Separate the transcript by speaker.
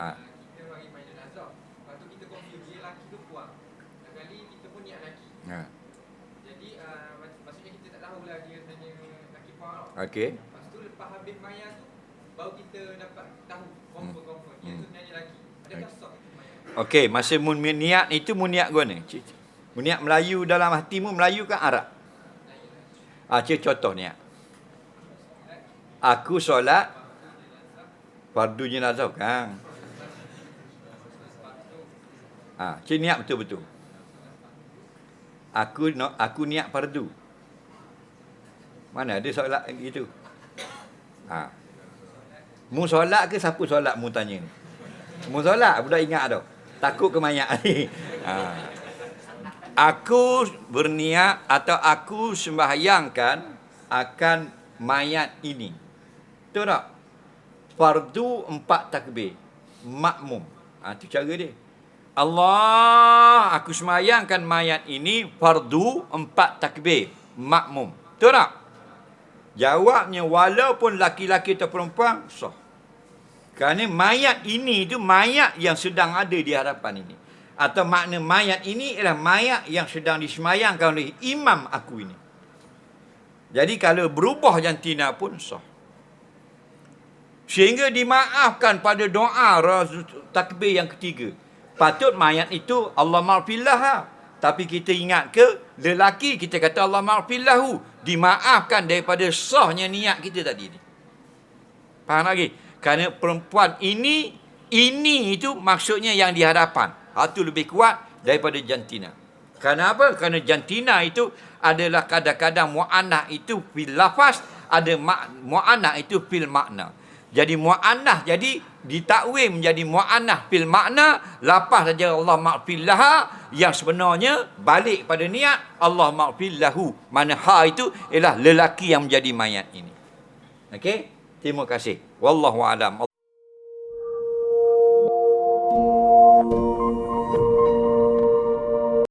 Speaker 1: Ha. Ha.
Speaker 2: Jadi uh, mak- maksudnya kita tak tahulah dia sebenarnya lelaki puang tau.
Speaker 1: Okey.
Speaker 2: Lepas tu lepas habis mayat tu baru kita dapat tahu confirm confirm dia
Speaker 1: Hmm.
Speaker 2: tu sebenarnya lelaki. Adakah sah itu mayat?
Speaker 1: Okey, masa mun niat itu mun niat. Cik. Mun niat Melayu dalam hatimu Melayu ke Arab? Ah, cik contoh niat. Aku solat fardu jenazah kan. Ah, cik niat betul-betul. Aku no, aku niat fardu. Mana ada solat gitu. Ha. Mu solat ke siapa solat mu tanya? Mu solat budak ingat tau. Takut ke mayat ni. Ha. Aku berniat atau aku sembahyangkan akan mayat ini. Betul tak? Fardu empat takbir. Makmum. Ha, tu cara dia. Allah, aku sembahyangkan mayat ini fardu empat takbir. Makmum. Betul tak? Jawabnya walaupun laki-laki atau perempuan sah. Kerana mayat ini itu mayat yang sedang ada di hadapan ini. Atau makna mayat ini ialah mayat yang sedang disemayangkan oleh imam aku ini. Jadi kalau berubah jantina pun sah. Sehingga dimaafkan pada doa takbir yang ketiga. Patut mayat itu Allah maafillah. Tapi kita ingat ke lelaki kita kata Allah maafillahu. Dimaafkan daripada sahnya niat kita tadi ni. Faham lagi? Kerana perempuan ini, ini itu maksudnya yang di hadapan. Itu lebih kuat daripada jantina. Kerana apa? Kerana jantina itu adalah kadang-kadang mu'anah itu fil lafaz, ada mu'anah itu fil makna. Jadi mu'anah jadi ditakwil menjadi mu'anah fil makna, lapas saja Allah ma'fillaha yang sebenarnya balik pada niat Allah ma'fillahu. Mana ha itu ialah lelaki yang menjadi mayat ini. Okey? Terima kasih. Wallahu alam.